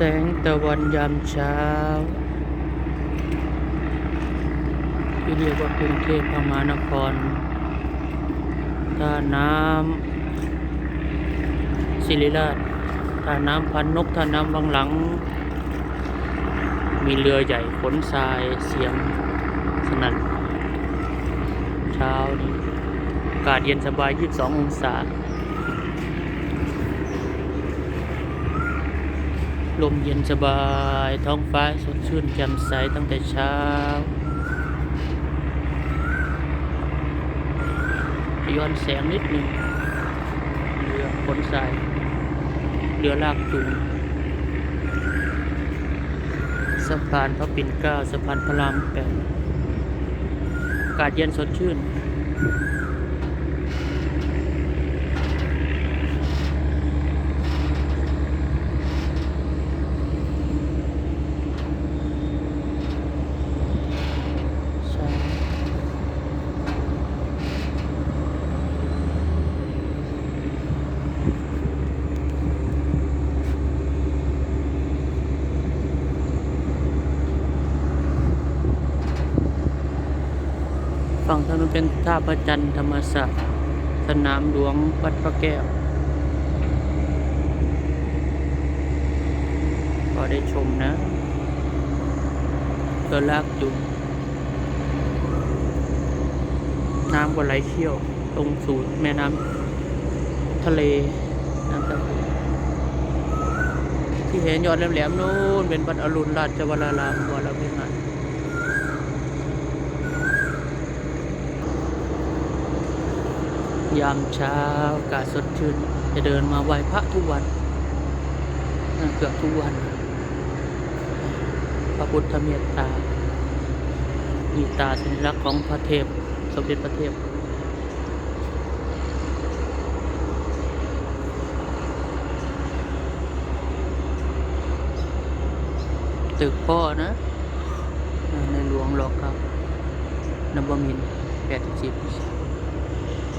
สงตะวันยามเช้าที่เรียกว่ากรุงเทพมหานครท่าน้ำศิริราชท่าน้ำพันนกท่าน้ำบางหลัง มีเรือใหญ่ขนทรายเสียงสนั่นเช้านี้อากาศเย็นสบาย 22 องศา ลมเย็นสบาย ท้องฟ้าสดชื่นแจ่มใสตั้งแต่เช้า ย้อนแสงนิดหนึ่งเรือขนทรายเรือลากจูงสะพานพระปิ่นเกล้าสะพานพระรามแปดอากาศเย็นสดชื่น ใช่ ฝั่งถนนเป็นท่าพระจันทร์ธรรมศาสตร์สนามหลวงวัดพระแก้ว ก็ได้ชมนะเรือลากจูงน้ำก็ไหลเชี่ยว ตรงสู่แม่น้ำทะเลน้ำทะเลที่เห็นยอดแหลมๆนู้นเป็นวัดอรุณราชวรารามวรวิหาร ยามเช้าอากาศสดชื่นจะเดินมาไหว้พระทุกวันเกือบทุกวัน พระพุทธเมตตามีตาสัญลักษณ์ของพระเทพ สมเด็จพระเทพตึกพ่อนะอ่าในหลวงรอเก้านบมินแปดสิบ